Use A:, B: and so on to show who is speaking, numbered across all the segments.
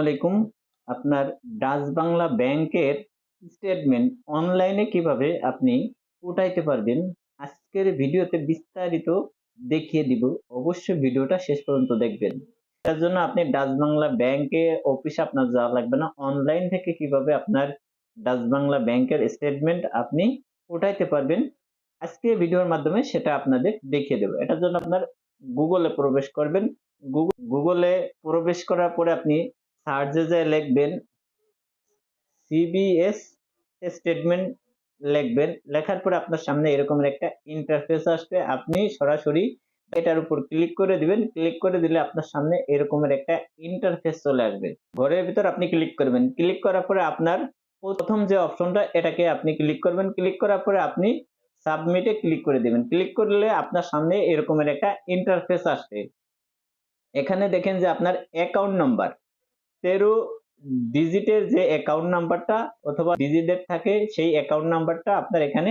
A: আলাইকুম। আপনার ডাচ বাংলা ব্যাংকের স্টেটমেন্ট অনলাইনে কীভাবে আপনি উঠাইতে পারবেন, আজকের ভিডিওতে বিস্তারিত দেখিয়ে দিব। অবশ্যই ভিডিওটা শেষ পর্যন্ত দেখবেন। তার জন্য আপনি ডাচ বাংলা ব্যাংকে অফিসে আপনার যাওয়া লাগবে না। অনলাইন থেকে কীভাবে আপনার ডাচ বাংলা ব্যাংকের স্টেটমেন্ট আপনি উঠাইতে পারবেন আজকে ভিডিওর মাধ্যমে সেটা আপনাদের দেখিয়ে দেবো। এটার জন্য আপনার গুগলে প্রবেশ করবেন। গুগলে প্রবেশ করার পরে আপনি সার্চে লিখবেন সিবিএস স্টেটমেন্ট লিখবেন, লেখার পরে আপনার সামনে এরকম একটা ইন্টারফেস আসবে। আপনি সরাসরি এটার উপর ক্লিক করে দিবেন। ক্লিক করে দিলে আপনার সামনে এরকমের একটা ইন্টারফেস চলে আসবে। ঘরের ভিতর আপনি ক্লিক করবেন। ক্লিক করার পরে আপনার প্রথম যে অপশনটা, এটাকে আপনি ক্লিক করবেন। ক্লিক করার পরে আপনি সাবমিটে ক্লিক করে দিবেন। ক্লিক করলে আপনার সামনে এরকমের একটা ইন্টারফেস আসবে। এখানে দেখেন যে আপনার অ্যাকাউন্ট নাম্বার তেরো ডিজিটের যে অ্যাকাউন্ট নাম্বারটা অথবা ডিজিটের থাকে সেই অ্যাকাউন্ট নাম্বারটা আপনার এখানে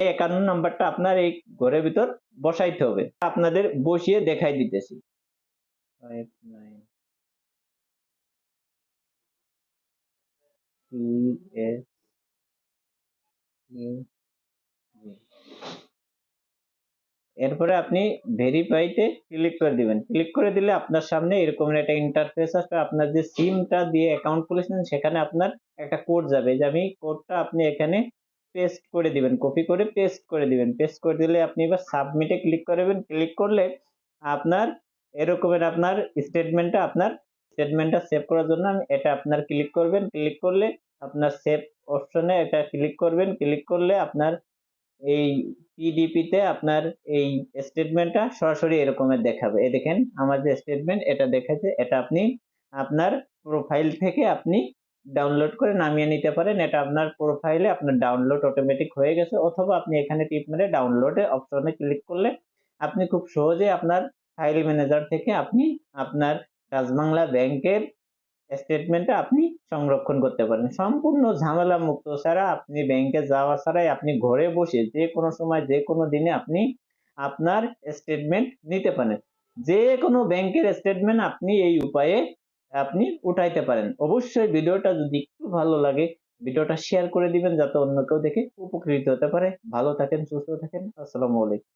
A: অ্যাকাউন্ট নাম্বারটা আপনার এই ঘরের ভিতর বসাইতে হবে। আপনাদের বসিয়ে দেখাই দিতেছি। Five, nine, এরপরে আপনি ভেরিফাইতে ক্লিক করে দিবেন। ক্লিক করে দিলে আপনার সামনে এরকম একটা ইন্টারফেস আসবে। আপনার যে সিমটা দিয়ে অ্যাকাউন্ট খুলেছেন সেখানে আপনার একটা কোড যাবে। যে আমি কোডটা আপনি এখানে পেস্ট করে দিবেন কপি করে পেস্ট করে দিবেন। পেস্ট করে দিলে আপনি এবার সাবমিটে ক্লিক করবেন। ক্লিক করলে আপনার এরকমের আপনার স্টেটমেন্টটা আপনার স্টেটমেন্টটা সেভ করার জন্য এটা আপনার ক্লিক করবেন। ক্লিক করলে আপনার সেভ অপশনে এটা ক্লিক করবেন। ক্লিক করলে আপনার এই পিডিপিতে আপনার এই স্টেটমেন্টটা সরাসরি এরকমের দেখাবে। এই দেখেন, আমার যে স্টেটমেন্ট এটা দেখাচ্ছে, এটা আপনি আপনার প্রোফাইল থেকে আপনি ডাউনলোড করে নামিয়ে নিতে পারেন। এটা আপনার প্রোফাইলে আপনার ডাউনলোড অটোমেটিক হয়ে গেছে, অথবা আপনি এখানে টিপ মেরে ডাউনলোডে অপশনে ক্লিক করলে আপনি খুব সহজে আপনার ফাইল ম্যানেজার থেকে আপনি আপনার রাজবাংলা ব্যাংকের স্টেটমেন্টটা আপনি সংরক্ষণ করতে পারেন। সম্পূর্ণ ঝামেলা মুক্ত ছাড়া আপনি ব্যাংকে যাওয়া ছাড়াই আপনি ঘরে বসে যে কোনো সময়, যে কোনো দিনে আপনি আপনার স্টেটমেন্ট নিতে পারেন। যে কোনো ব্যাংকের স্টেটমেন্ট আপনি এই উপায়ে আপনি উঠাইতে পারেন। অবশ্যই ভিডিওটা যদি একটু ভালো লাগে, ভিডিওটা শেয়ার করে দিবেন যাতে অন্য কেউ দেখে উপকৃত হতে পারে। ভালো থাকেন, সুস্থ থাকেন। আসসালামু আলাইকুম।